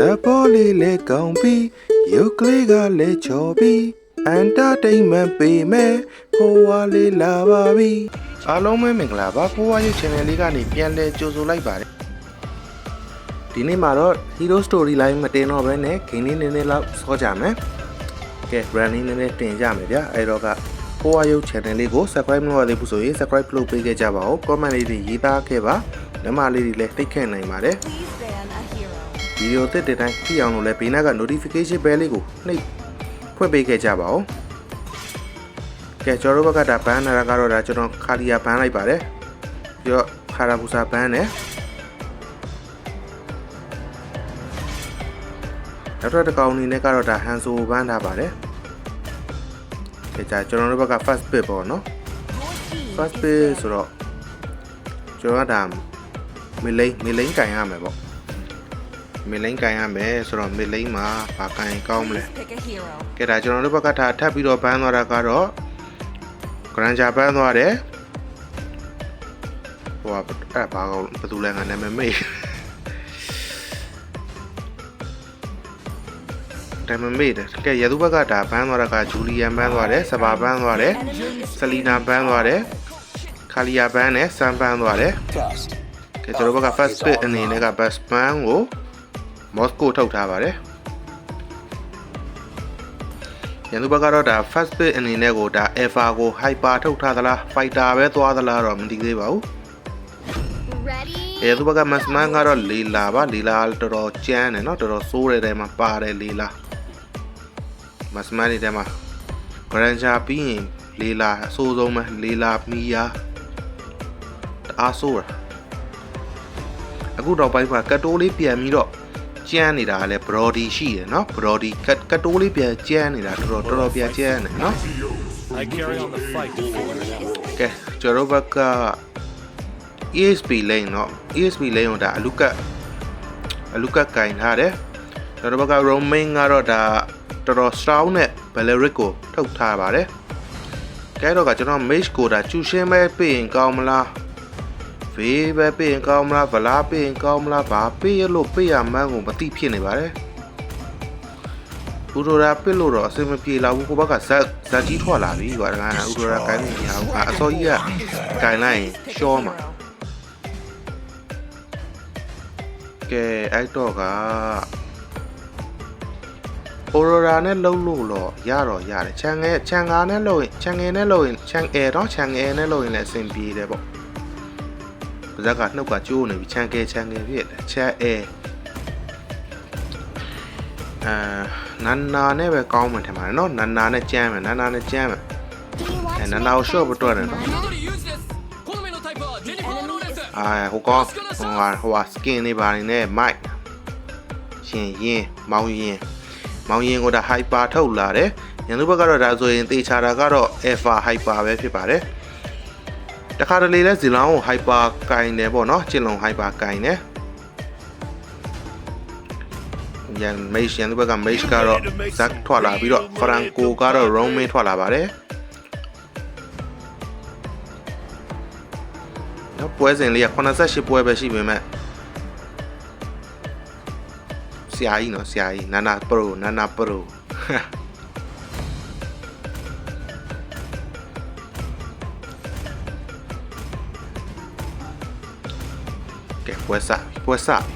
သဘောလေးလေးကောင်းပြီးရုပ်ကလေးကလည်းချော်ပြီးအန်တာတိန်မန်ပေးမယ်ဖိုးဝါလေးလာပါပြီအားလုံးပဲမင်္ဂလာပါဖိုးဝါရုပ် channel လေးကနေပြန်လဲကြိုဆိုလိုက်ပါတယ်ဒီနေ့မှာတော့ hero story line မတင်တော့ဘဲနဲ့ game လေးနည်းနည်းလောက်စောကြမယ်ကဲ brand လေးနည်းနည်းတင်ကြမယ်ဗျအဲ့တော့ကဖိုးဝါရုပ် channel လေးကို subscribe မလုပ်ရသေးဘူးဆိုရင် subscribe လုပ်ပေးခဲ့ကြပါဦး comment လေးတွေရေးသားခဲ့ပါနမလေးတွေလည်းတိတ်ခဲ့နိုင်ပါတယ် ဗီဒီယိုသစ်တဲ့တိုင်းကြည့်အောင်လို့လည်းဘေးနားက notification bell လေးကိုနှိပ်ဖွင့်ပေးခဲ့ကြပါဦးကဲကျွန်တော်တို့ဘက်ကဒါဘန်းနာတာကတော့ဒါကျွန်တော်ခါလီယာဘန်းလိုက်ပါတယ်ပြီးတော့ခါရာဘူစာဘန်းနဲ့နောက်တော့တစ်ကောင်အနေနဲ့ကတော့ဒါဟန်ဆိုဘန်းထားပါတယ်ကဲကြာကျွန်တော်တို့ဘက်က first bit ပေါ့နော် Your team first is bit banned. ဆိုတော့ကျွန်တော်ကဒါမီလိန်မီလိန်ကင်ရမယ်ပေါ့ မီလိန်ကင်ရမယ်ဆိုတော့မီလိန်မှာဘာကင်ကောင်းမလဲ Please pick a hero. ကဲဒါကျွန်တော်တို့ဘက်ကထားထပ်ပြီးတော့ဘန်းသွားတာကတော့ဂရန်ဂျာဘန်းသွားတယ်ဟိုကအဲ့ဘာကောဘယ်သူလဲငါနာမည်မေ့ဒါမမေ့တယ်ကဲရသူဘက်ကဒါဘန်းသွားတာကဂျူလီယန်ဘန်းသွားတယ်စပါဘန်းသွားတယ် Enemy ဆလီနာဘန်းသွားတယ်ခါလီယာဘန်းနဲ့ဆန်ဘန်းသွားတယ်ကဲကျွန်တော်တို့ဘက်က first pick အနေနဲ့က best man ကို မော်စကိုထုတ်ထားပါတယ်ရန်သူဘက်ကတော့ဒါ first pick အနေနဲ့ကိုဒါ alpha ကို hyper ထုတ်ထားသလား fighter ပဲသွားသလားတော့မသိသေးပါဘူး Ready? အဲသူဘက်က mass man ကတော့လီလာပါလီလာတော်တော်ကျန်းတယ်เนาะတော်တော်စိုးတဲ့တဲမှာပါတယ်လီလာ mass man တွေတဲမှာ granger ပြီးရင်လီလာအဆိုးဆုံးပဲလီလာမီယာတအားဆိုးတာအခုတော့ပိုင်းမှာကတ်တိုးလေးပြန်ပြီးတော့ ကျန်းနေတာကလည်း brody ရှိတယ်เนาะ brody ကတ်ကတ်တိုးလေးပြန်ကျန်းနေတာတော်တော်တော်တော်ပြန်ကျန်းတယ်เนาะ I carry on the fight before an hour. ကဲကျွန်တော်တို့ဘက်က ESP lane เนาะ ESP lane ကိုဒါအလူကတ်အလူကတ်ကင်ထားတယ်ကျွန်တော်တို့ဘက်က roaming ကတော့ဒါတော်တော် strong နဲ့ Valeric ကိုထုတ်ထားပါတယ်ကဲတော့ကကျွန်တော် mage ကိုဒါကျူရှင်းပဲပြင်ရင်ကောင်းမလား ဖေးပဲပြင်ရင်ကောင်းမလားဗလားပြင်ရင်ကောင်းမလားဘာပေးရလို့ပေးရမှန်းကိုမသိဖြစ်နေပါတယ်ဥဒရာပစ်လို့တော့အစင်မပြေလာဘူးကိုဘက်ကဇက်ဇက်ကြီးထွက်လာပြီကွာဒါကဥဒရာကိုင်းနေရအောင်အစောကြီးကကိုင်းလိုက်ရင် Pick a ရှောမှာ hero. ကဲအဲ့တော့က Aurora နဲ့လုံးလို့တော့ရတော့ရတယ်ချန်ငယ်ချန်ကားနဲ့လုံးရင်ချန်ငယ်နဲ့လုံးရင်ချန်အဲတော့ချန်ငယ်နဲ့လုံးရင်လည်းအဆင်ပြေတယ်ပေါ့ ပါဇက်ကနှုတ်ကကျိုးနေပြီခြံကဲခြံကဲဖြစ်တယ်ခြံအဲအာနန်နာနဲ့ပဲကောင်းမှထင်ပါတယ်နော်နန်နာနဲ့ကြမ်းမယ်နန်နာနဲ့ကြမ်းမယ်အဲနန်နာကိုရှော့ပတော့တယ်နော်အာဟိုကောင်ဟိုဟာဟိုဟာစကင်နေပါနေနဲ့မိုက်ရှင်ရင်မောင်းရင်မောင်းရင်ကိုဒါ hyper ထုတ်လာတယ်ရန်သူဘက်ကတော့ဒါဆိုရင်တေချာတာကတော့ alpha hyper ပဲဖြစ်ပါတယ် တခါတလေလဲဇီလောင်းကို hyper ကင်တယ်ပေါ့နော်ချစ်လုံ hyper ကင်တယ်ရန် mage ရန်သူဘက်က mage ကတော့ဇက်ထွက်လာပြီးတော့ franco ကတော့ roaming ထွက်လာပါတယ်နော်ပွဲစဉ်လေးက88ပွဲပဲရှိပေမဲ့ဆရာကြီးနော်ဆရာကြီးနာနာပရိုနာနာပရို ပွဲစပြီပွဲစပြီ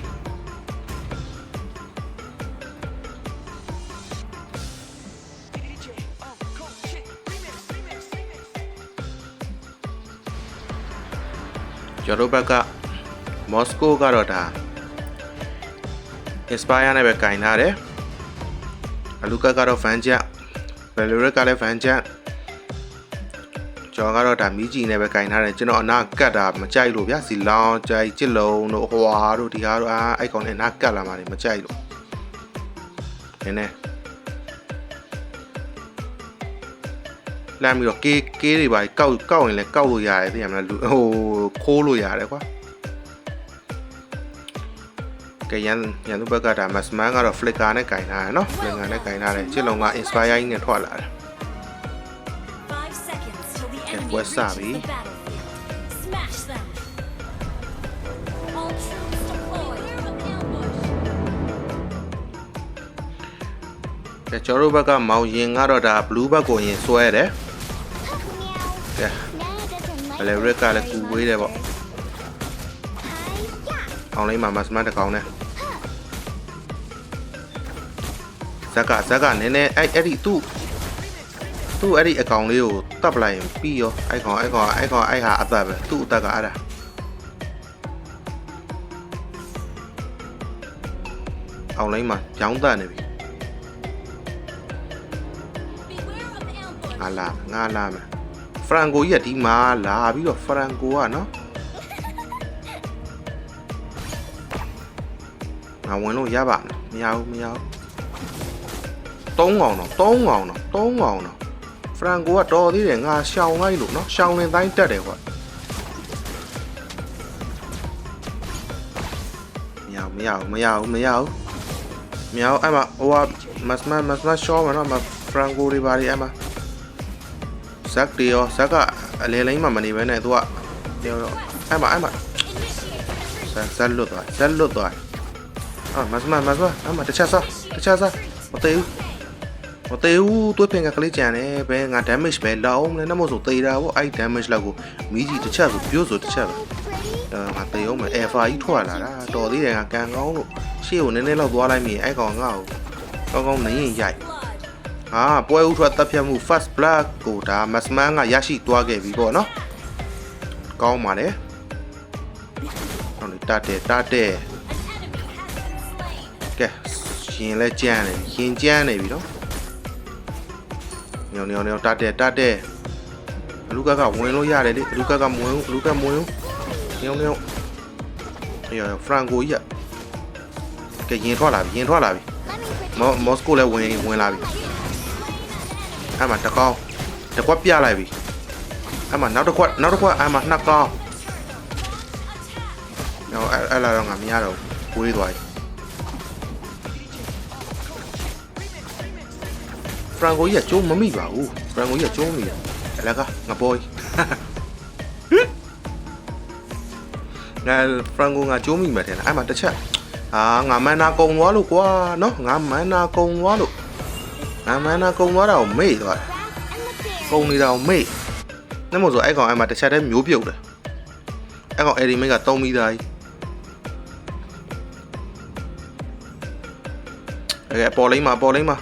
ကျွန်တော်တို့ဘက်ကမော်စကိုကတော့ဒါ inspire နဲ့ပဲကင်ထားတယ်အလူကတ်ကတော့ fan jet valorant ကလည်း fan jet ကျွန်တော်ကတော့ဒါမီးကြီးနဲ့ပဲကင်ထားတယ်ကျွန်တော်အနာကတ်တာမကြိုက်လို့ဗျာစီလောင်းကြိုက်ချစ်လုံးတို့ဟွာတို့ဒီဟာတို့အာအိုက်ကောင်နဲ့နာကတ်လာမှလည်းမကြိုက်လို့နည်းနည်းလမ်းပြီးတော့ကေးကေးတွေပါကောက်ကောက်ရင်လည်းကောက်လို့ရတယ်သိရမလားလူဟိုခိုးလို့ရတယ်ကွာကဲရန်ရန်သူဘက်ကဒါမတ်စမန်ကတော့ flicker နဲ့ကင်ထားတယ်နော် flicker နဲ့ကင်ထားတယ်ချစ်လုံးက inspire ကြီးနဲ့ထွက်လာတယ် Clear of ambush. ကဲကျွန်တော်တို့ဘက်ကမောင်ရင်ကတော့ဒါ blue ဘက်ကိုရင်ဆွဲတယ်ကဲ Nana doesn't like ဘယ်လဲ red ကလည်းကူဝေးတယ်ပေါ့ Hi-ya. အောင်လေးမှာမစမတ်တစ်ကောင်နဲ့ဇက်ကဇက်ကနည်းနည်းအဲ့အဲ့ဒီသူ့ သူ့အဲ့ဒီအကောင်လေးကိုတပ်ပလိုက်ရင်ပြီးရောအဲ့ကောင်အဲ့ကောင်အဲ့ကောင်အဲ့ဟာအသက်ပဲသူ့အသက်ကအဲ့ဒါအောင်လေးမှာကြောင်းတက်နေပြီ Beware of ambush. ငါလာငါလာမယ်ဖရန်ကိုကြီးကဒီမှာလာပြီးတော့ဖရန်ကိုကနော်ငါဝင်လို့ရပါမလားမရဘူးမရဘူးသုံးအောင်တော့သုံးအောင်တော့သုံးအောင်တော့ ဖရန်ကိုကတော်သေးတယ်ငါရှောင်လိုက်လို့နော်ရှောင်လင်တိုင်းတက်တယ်ကွာမရဘူးမရဘူးမရဘူးမရဘူးမရဘူးအဲ့မှာဟိုကမတ်မတ်မတ်မတ်ရှောင်းမနော်မဖရန်ကိုတွေပါလေအဲ့မှာဇက်တွေရောဇက်ကအလဲလိမ့်မှမနေဘဲနဲ့သူကပြောတော့အဲ့မှာအဲ့မှာ Initiate ဇက်ဇက်လွတ်သွားဇက်လွတ်သွားအာမစမမစမအဲ့မှာတစ်ချက်စားတစ်ချက်စားမသေးဘူး မသေးဘူးတွေးပင်ကကလေးကြံတယ်ဘယ်ငါ damage ပဲလောက်အောင်လဲနမို့ဆိုသေးတာဗောအဲ့ damage လောက်ကိုမီးကြီးတစ်ချက်ဆိုပြို့ဆိုတစ်ချက်ပဲ pretty. အဲငါသေအောင်မယ် alpha ကြီးထွက်လာတာတော်သေးတယ်ငါကန်ကောင်းလို့ရှေ့ကိုနည်းနည်းလောက်သွားလိုက်မိရင်အဲ့ကောင်ငါ့ကိုကောင်းကောင်းနင်းရင်ရိုက် Blood. ဟာပွဲဥထွက်တပ်ဖြတ်မှု first blood ကိုဒါမစမန်ကရရှိသွားခဲ့ပြီပေါ့နော်ကောင်းပါတယ်ဟုတ်လေတတ်တယ်တတ်တယ် An enemy has been slain. ကဲရင်လဲကြမ်းတယ်ရင်ကြမ်းနေပြီနော် ညောင်ညောင်ညောင်တတ်တယ်တတ်တယ်အလူကကဝင်လို့ရတယ်လေအလူကကမဝင်ဘူးအလူကမဝင်ဘူးညောင်ညောင်အေးရဖရန်ကိုကြီးကဲရင်ထွက်လာပြီရင်ထွက်လာပြီ Let me protect မောမော်စကိုလည်းဝင်ဝင်လာပြီအဲ့မှာတစ်ကောင်းတစ်ခွက်ပြလိုက်ပြီအဲ့မှာနောက်တစ်ခွက်နောက်တစ်ခွက်အဲ့မှာနှစ်ကောင်းတော့အဲ့အဲ့လာတော့ငါမရတော့ဘူးဝေးသွားပြီ ဖရန်ကိုကြီးကကျိုးမမိပါဘူးဖရန်ကိုကြီးကကျိုးမိတယ်အလကငါပေါ်ကြီးငါဖရန်ကိုငါကျိုးမိမှတယ်အဲ့မှာတစ်ချက်အာငါမန်နာကုံသွားလို့ကွာနော်ငါမန်နာကုံသွားလို့ငါမန်နာကုံသွားတာကိုမေ့သွားတယ် Rat and the bear. ကုံနေတာကိုမေ့နမို့ဆိုအဲ့ကောင်အဲ့မှာတစ်ချက်တည်းမျိုးပြုတ်တယ်အဲ့ကောင်အဲ့ဒီမိတ်ကတုံးပြီးသားကြီးအဲ့ပေါ်လိမ့်မှာပေါ်လိမ့်မှာ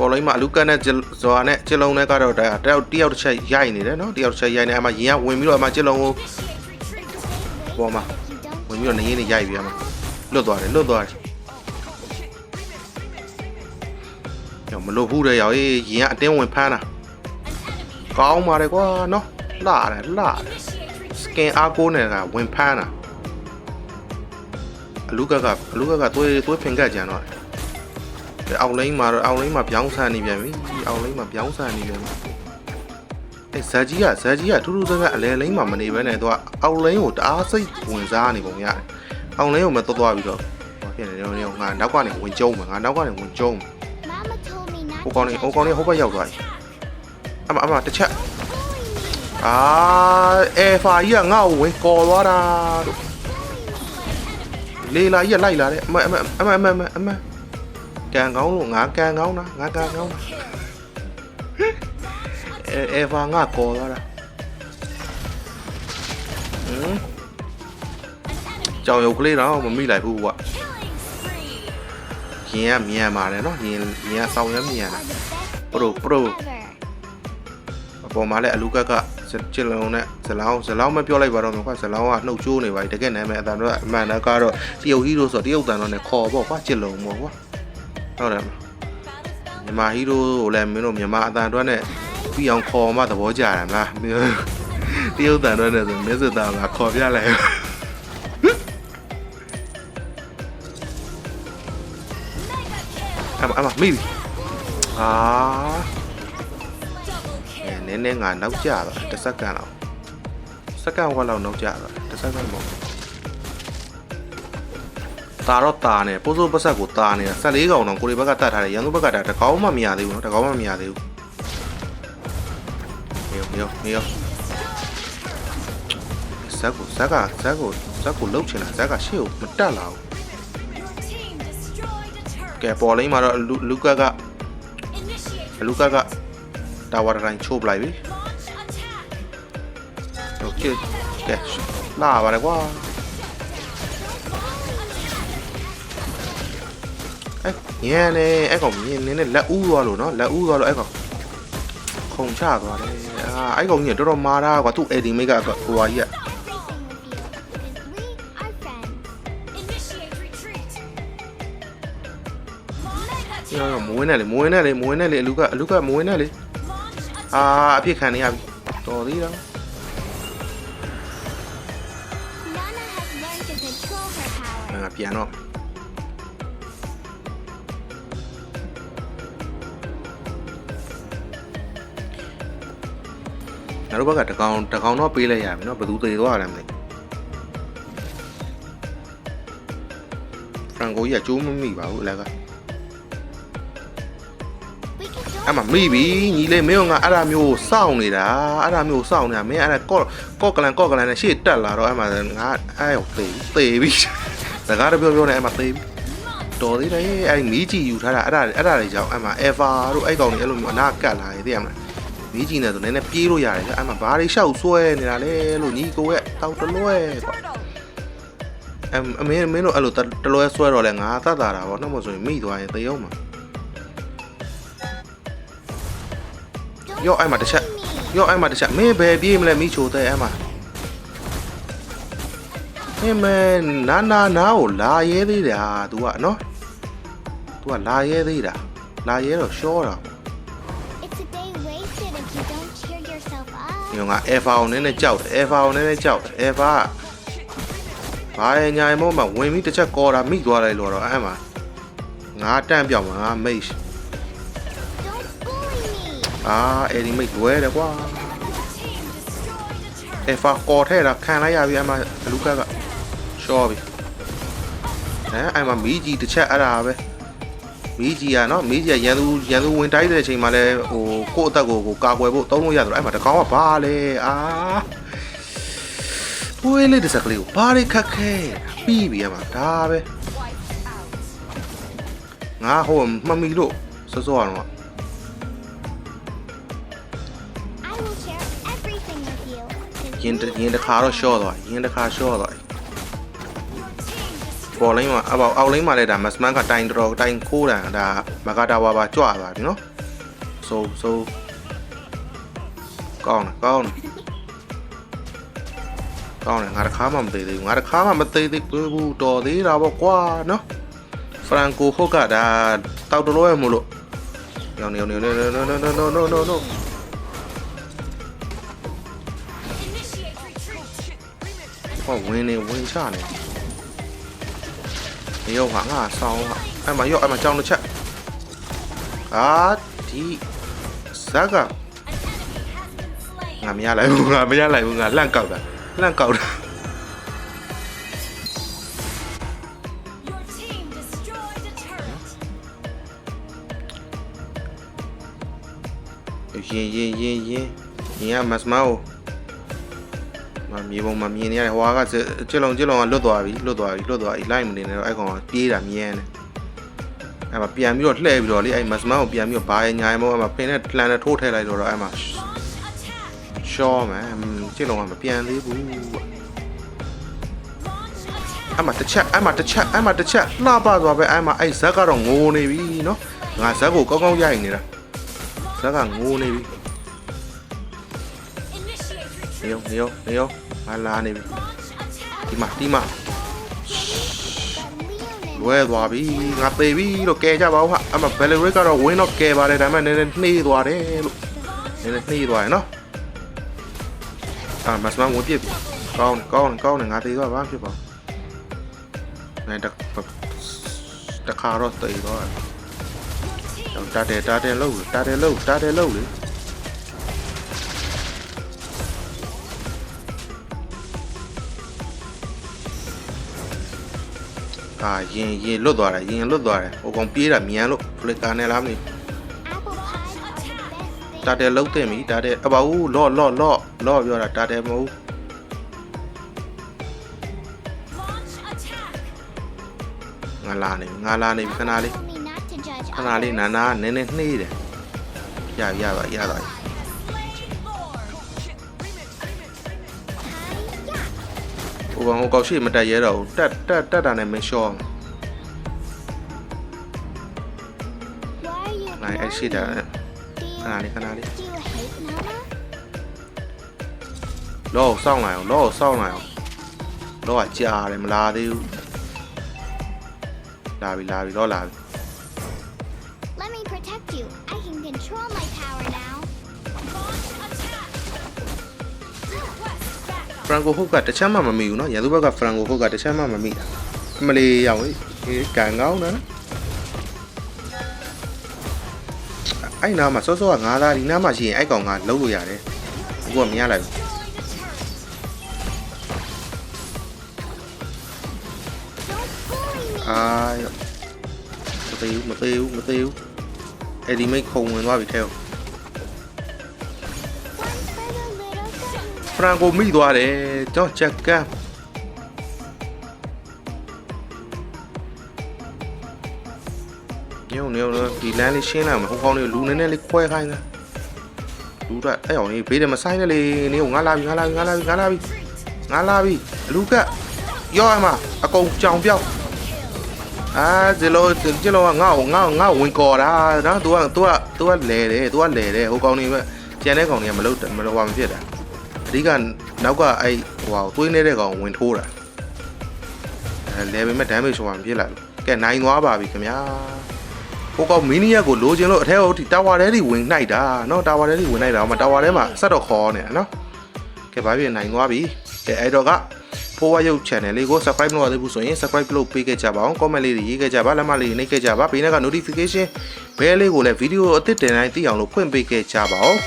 ပေါ်လိမ့်မှာအလူကန်နဲ့ဇွာနဲ့ချစ်လုံးနဲ့ကတော့တယောက်တယောက်တစ်ချက်ရိုက်နေတယ်နော်တယောက်တစ်ချက်ရိုက်နေအဲ့မှာရင်ကဝင်ပြီးတော့အဲ့မှာချစ်လုံးကို Initiate retreat. ပေါ်မှာ You don't ဝင်ပြီးတော့နေရင်းနေရိုက်ပြီးရမှာလွတ်သွားတယ်လွတ်သွားတယ်ညမလို့ဘူးတဲ့ရောက်ရေးရင်ကအတင်းဝင်ဖမ်းတာ an enemy. ကောင်းပါတယ်ကွာနော်လှတယ်လှတယ် Initiate စ retreat. ကင်အားကိုးနေတာဝင်ဖမ်းတာအလူကကအလူကကသွေးသွေးဖင်ကတ်ကြံတော့တယ် အောက်လိမ့်မှာတော့အောက်လိမ့်မှာပြောင်းဆန်နေပြန်ပြီအောက်လိမ့်မှာပြောင်းဆန်နေပြန်ပြီအဲဇာကြီးကဇာကြီးကထူးထူးဆန်းဆန်းအလဲလိမ့်မှာမနေဘဲနဲ့သူကအောက်လိမ့်ကိုတအားစိတ်ဝင်စားနေပုံရတယ်အောက်လိမ့်ကိုမသွားသွားပြီးတော့ဟောဖြစ်နေတယ်ငါနောက်ကနေဝင်ကျုံးမယ်ငါနောက်ကနေဝင်ကျုံးမယ် Mama told me not ဟိုကောင်လေးဟိုကောင်လေးဟိုဘက်ရောက်သွားပြီအမအမတစ်ချက်အာအဲဖာကြီးကငါ့ကိုဝင်ကော်သွားတာတို့လေလာကြီးကလိုက်လာတယ်အမအမအမအမအမ အမကန်ကောင်းလို့ငါကန်ကောင်းတာငါကန်ကောင်းတာအဲအဲဖာငါကော်သွားတာဟမ်ကြောင်ရုပ်ကလေးတော့မမိလိုက်ဘူးကွာ killing spree. ရင်ကမြန်ပါတယ်နော်ရင်ရင်ကစောင်းရမြန် Are တာ the best Pro, pro. ever. အပေါ်မှာလည်းအလူကက်ကချစ်လုံးနဲ့ဇလောင်းဇလောင်းမပြောလိုက်ပါတော့မယ်ကွာဇလောင်းကနှုတ်ချိုးနေပါပြီတကယ်နာမည်အတန်တော့အမှန်တော့ကတော့တရုတ်ဟီးရိုးဆိုတရုတ်တန်တော့နဲ့ခေါ်ပေါ့ကွာချစ်လုံးပေါ့ကွာ ဟုတ်တယ်မမြန်မာဟီးရိုးကိုလည်းမင်းတို့မြန်မာအတန်တော့နဲ့ပြီးအောင်ခေါ်မှသဘောကျတယ်မလားတရုတ်တန်တော့နဲ့ဆိုမင်းစတာကခေါ်ပြလိုက်အမအမမိပြီအာ Double အဲ kill. နည်းနည်းငါနောက်ကျတော့တစ်စက္ကန့်လောက်စက္ကန့်ဝက်လောက်နောက်ကျတော့တစ်စက္ကန့်မဟုတ် တာတော့တာနေပိုးစိုးပတ်ဆက်ကိုတာနေတာ14កောင်တော့ကိုရီဘက်ကတတ်ထားတယ်ရန်သူဘက်ကတကောင်းမှမရသေးဘူးနော်တကောင်းမှမရသေးဘူးမြေမြေမြေဇက်ကိုဇက်ကဇက်ကိုဇက်ကိုလှုပ်ချင်တာဇက်ကရှေ့ကိုမတက်လာဘူး Your team destroyed a turret. ကဲပေါ်လိမ့်မှာတော့လူလူကက အလူကကတာဝါတိုင်းချိုးပလိုက်ပြီโอเคကဲလာပါလေကွာ ညံနေအဲ့ကောင်မြင်နေနဲ့လက်ဦးသွားလို့နော်လက်ဦးသွားလို့အဲ့ကောင်ခုံချသွားတယ်အာအဲ့ကောင်ကြီးကတော်တော်မာတာကွာသူ့အေဒီမိတ်ကဟိုဟာကြီးက Stop racing with you, because we are friends. Initiate retreat. ညောမဝင်နဲ့လေမဝင်နဲ့လေမဝင်နဲ့လေအလူကအလူကမဝင်နဲ့လေ Launch attack. အာအဖြစ်ခံနေရပြီတော်သေးတော့ Nana has learned to control her power. ငါပြန်တော့ တို့ဘက်ကတကောင်တကောင်တော့ပေးလိုက်ရမယ်နော်ဘယ်သူသေးသွားရမလဲဖရန်ကိုကြီးကကျိုးမမိပါဘူးအလကအဲ့မှာမိပြီညီလေးမင်းကအဲ့ဒါမျိုးစောင့်နေတာအဲ့ဒါမျိုးစောင့်နေတာမင်းအဲ့ဒါကော့ကော့ကလန်ကော့ကလန်နဲ့ရှေ့တက်လာတော့အဲ့မှာငါအဲ့ရောက်သေးသေးပြီစကားတပြောပြောနဲ့အဲ့မှာသေးပြီတော်သေးတယ်အဲ့မီးကြီးယူထားတာအဲ့ဒါအဲ့ဒါတွေကြောင့်အဲ့မှာ ever တို့အဲ့ကောင်တွေအဲ့လိုမျိုးအနာကတ်လာရေးသိရမလား မီးကြီးနေဆိုနည်းနည်းပြေးလို့ရတယ်အဲ့မှာဘာတွေရှောက်ဆွဲနေတာလဲလို့ညီကိုရဲ့တောက်တလွဲပေါ့ Turtle. အမအမင်းမင်းတို့အဲ့လိုတလွဲဆွဲတော့လဲငါသတ်တာတာပေါ့နှမဆိုရင်မိသွားရင်သေအောင်မှာ Don't ရော့အဲ့မှာတစ်ချက် bully me. ရော့အဲ့မှာတစ်ချက်မင်းဘယ်ပြေးမလဲမိချိုတဲ့အဲ့မှာမင်းမနာနာနာကိုလာရဲသေးတာ तू ကနော် तू ကလာရဲသေးတာလာရဲတော့ရှောတာ ညောင်က Eva ကိုနည်းနည်းကြောက်တယ် Eva ကိုနည်းနည်းကြောက်တယ် Eva ကဘာရညာမို့မှဝင်ပြီးတစ်ချက်ကော်တာမိသွားတယ်လို့တော့အဲ့မှာငါတန့်ပြောင်းမှာငါမိတ် Don't bully me. အာအဲ့ဒီမိတ်လွဲတယ်ကွာ Team destroyed a turret. အဖာကော်ထဲတာခံလိုက်ရပြီအမလူကကရှော့ပြီအဲအဲ့မှာမီးကြီးတစ်ချက်အဲ့ဒါပဲ မီးကြီးอ่ะเนาะမီးကြီးကရန်သူရန်သူဝင်တိုက်တဲ့အချိန်မှာလဲဟိုကိုယ့်အသက်ကိုကိုကာကွယ်ဖို့သုံးလို့ရတယ်အဲ့မှာတကောင်ကဘာလဲအာပွေးလေးတစ်စက်ကလေးကိုဘာတွေခက်ခဲပြီးပြီအမဒါပဲ Wiped out. ငါဟိုမမီလို့စောစောအောင် I will share everything with you. 'cause ရင် we ရင်တစ်ခါတော့ရှော့သွားရင်တစ်ခါရှော့သွား Your team destroyed. ပေါ်လိုင်းမှာအပေါအောက်လိုင်းမှာလည်းဒါမစမန်ကတိုင်တော်တိုင်ခိုးတာဒါမကတာဝါပါကြွသွားပြီနော်ဆိုဆိုကောင်းတယ်ကောင်းတယ်ကောင်းတယ်ငါတခါမှမသေးသေးဘူးငါတခါမှမသေးသေးဘူးတော်သေးတာပေါ့ကွာနော်ဖရန်ကိုဟုတ်ကဒါတောက်တလို့ရမို့လို့ရောင်နေရောင်နေ no no no no no no no no Initiate retreat. ဟောဝင်းနေဝင်းချနေဒီရောက်ဟာငါဆောင်းဟာအဲ့မှာရောက်အဲ့မှာကြောင်းတစ်ချက် yêu hoảng à? Sao ai mà yêu ai mà trong nó chạy. Đó thì xác à? Làm ra lại vừa làm ra lại vừa lan cầu đó lan cầu đó Yeah, yeah, yeah, yeah. Yeah, mas mau. မစမောမမြေပုံမှာမြင်နေရတယ်ဟွာကကျွလုံကျွလုံကလွတ်သွားပြီလွတ်သွားပြီလွတ်သွားပြီလိုက်မနေနဲ့တော့အဲ့ကောင်ကပြေးတာမြင်တယ်အဲ့မှာပြန်ပြီးတော့လှည့်ပြီးတော့လေအဲ့မစမောကိုပြန်ပြီးတော့ဘာရညာရမို့အဲ့မှာဖင်နဲ့လှန်နဲ့ထိုးထည့်လိုက်တော့အဲ့မှာ Launch attack. ရှော့မယ်ကျွလုံကမပြန်သေးဘူး Launch attack. အဲ့မှာတစ်ချက်အဲ့မှာတစ်ချက်အဲ့မှာတစ်ချက်လှပသွားပဲအဲ့မှာအဲ့ဇက်ကတော့ငိုနေပြီနော်ငါဇက်ကိုကောင်းကောင်းရိုက်နေတာဇက်ကငိုနေပြီ Initiate နေ retreat. ရောနေရောနေရောငါလာနေပြီ Launch attack. ဒီမှာဒီမှာ But Leon လွဲသွားပြီငါသေပြီလို့ကဲကြပါဦးဟာအဲ့မှာဘယ်လရစ်ကတော့ဝင်းတော့ကဲပါတယ်ဒါပေမဲ့နည်းနည်းနှေးသွားတယ်လို့နည်းနည်းနှေးသွားရယ်နော်အာမစမဝင်ပြစ်ပြီကောင်းတယ်ကောင်းတယ်ကောင်းတယ်ငါသေသွားဘာဖြစ်ပါဘူးနိုင်တက်တခါတော့သေသွားတယ် Your team တာတယ်တာတယ်လို့တာတယ်လို့တာတယ်လို့လေ အာရင်ရင်လွတ်သွားတယ်ရင်လွတ်သွားတယ်ဟိုကောင်ပြေးတာမြန်လို့ဖလစ်ကာနဲ့လားမသိ apple pies are the best thing. တာတယ်လုံးတင်ပြီတာတယ်အပဦးလော့လော့လော့လော့ပြောတာတာတယ်မဟုတ် launch attack. ငါလာနေပြီငါလာနေပြီခဏလေး Tell me not to judge ခဏလေးနာနာနည်းနည်းနှေးတယ်ရရပါရပါ ဟိုကောင်ဟိုကောင်ရှိမတက်ရဲတော့ဘူးတက်တက်တက်တာနဲ့မရှော့ Why are you နိုင်အဲ့ရှိတာ ignoring နဲ့ me? ခဏ Do လေးခဏလေး you, do you hate Nana? လောကိုစောင့်လိုက်အောင်လောကိုစောင့်လိုက်အောင်လောကကြားတယ်မလာသေးဘူးလာပြီလာပြီလောလာပြီ backup. ဖရန်ကိုဟုတ်ကတစ်ချက်မှမမိဘူးเนาะရန်သူဘက်ကဖရန်ကိုဟုတ်ကတစ်ချက်မှမမိတာအမလီရောက်လေအေးကန်ကောင်းတယ်နော်အဲ့နားမှာစောစောကငါးသားဒီနားမှာရှိရင်အဲ့ကောင်ကလုံးလို့ရတယ်အခုကမရလိုက်ဘူး Don't bully me. အာမသေးဘူးမသေးဘူးမသေးဘူးအဲ့ဒီမိတ်ခုံဝင်သွားပြီထဲကို ရန်ကိုမိသွားတယ်ကြောက်ချက်ကန်ညုံညုံဒီလမ်းလေးရှင်းလိုက်မှာဟိုကောင်းလေးလူနည်းနည်းလေးခွဲခိုင်းတာလူတော့အဲ့အောင်လေးဘေးတယ်မဆိုင်နဲ့လေနေကိုငါလာပြီငါလာပြီငါလာပြီငါလာပြီငါလာပြီအလူကရောရမှာအကုန်ကြောင်ပြောက်အာဒီလိုဒီလိုကငါ့ကိုငါ့ကိုငါ့ကိုဝင်ကော်တာနော် तू က तू က तू ကလဲတယ် तू ကလဲတယ်ဟိုကောင်းလေးပဲကျန်တဲ့ကောင်တွေကမလုပ်မလုပ်ပါမဖြစ်တာ အဓိကနောက်ကအဲ့ဟိုဟာသွေးနေတဲ့ကောင်ဝင်ထိုးတာအဲလေပဲမဲ့ damage ဆိုတာမဖြစ်လာဘူးကဲနိုင်သွားပါပြီခင်ဗျာဟိုကောင်မီနီယက်ကိုလိုချင်လို့အထဲဟိုတီတာဝါထဲထိဝင်နိုင်တာနော်တာဝါထဲထိဝင်နိုင်တာဟိုမှာတာဝါထဲမှာဆက်တော့ခေါ်နေတာနော်ကဲဘာဖြစ်နိုင်သွားပြီကဲအဲ့တော့ကဖိုးဝါရုပ် channel လေးကို subscribe လုပ်ရသေးဘူးဆိုရင် subscribe လုပ်ပေးခဲ့ကြပါအောင် comment လေးတွေရေးခဲ့ကြပါလက်မလေးတွေနှိပ်ခဲ့ကြပါဘေးနောက်က notification bell လေးကိုလည်း video အသစ်တင်တိုင်းသိအောင်လို့ဖွင့်ပေးခဲ့ကြပါအောင်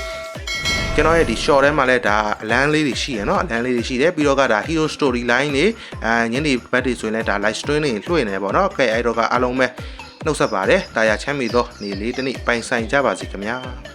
ကျွန်တော်ရဲ့ဒီ short ထဲမှာလည်းဒါအလန်းလေးတွေရှိရနော်အလန်းလေးတွေရှိတယ်ပြီးတော့ကဒါ hero story line တွေအဲညနေဘက်တွေဆိုရင်လည်းဒါ live stream တွေလွှင့်နေပေါ့နော်ကဲအဲ့တော့ကအလုံးပဲနှုတ်ဆက်ပါတယ်တာယာချမ်းမီသောနေလေးတနေ့ပိုင်ဆိုင်ကြပါစေခင်ဗျာ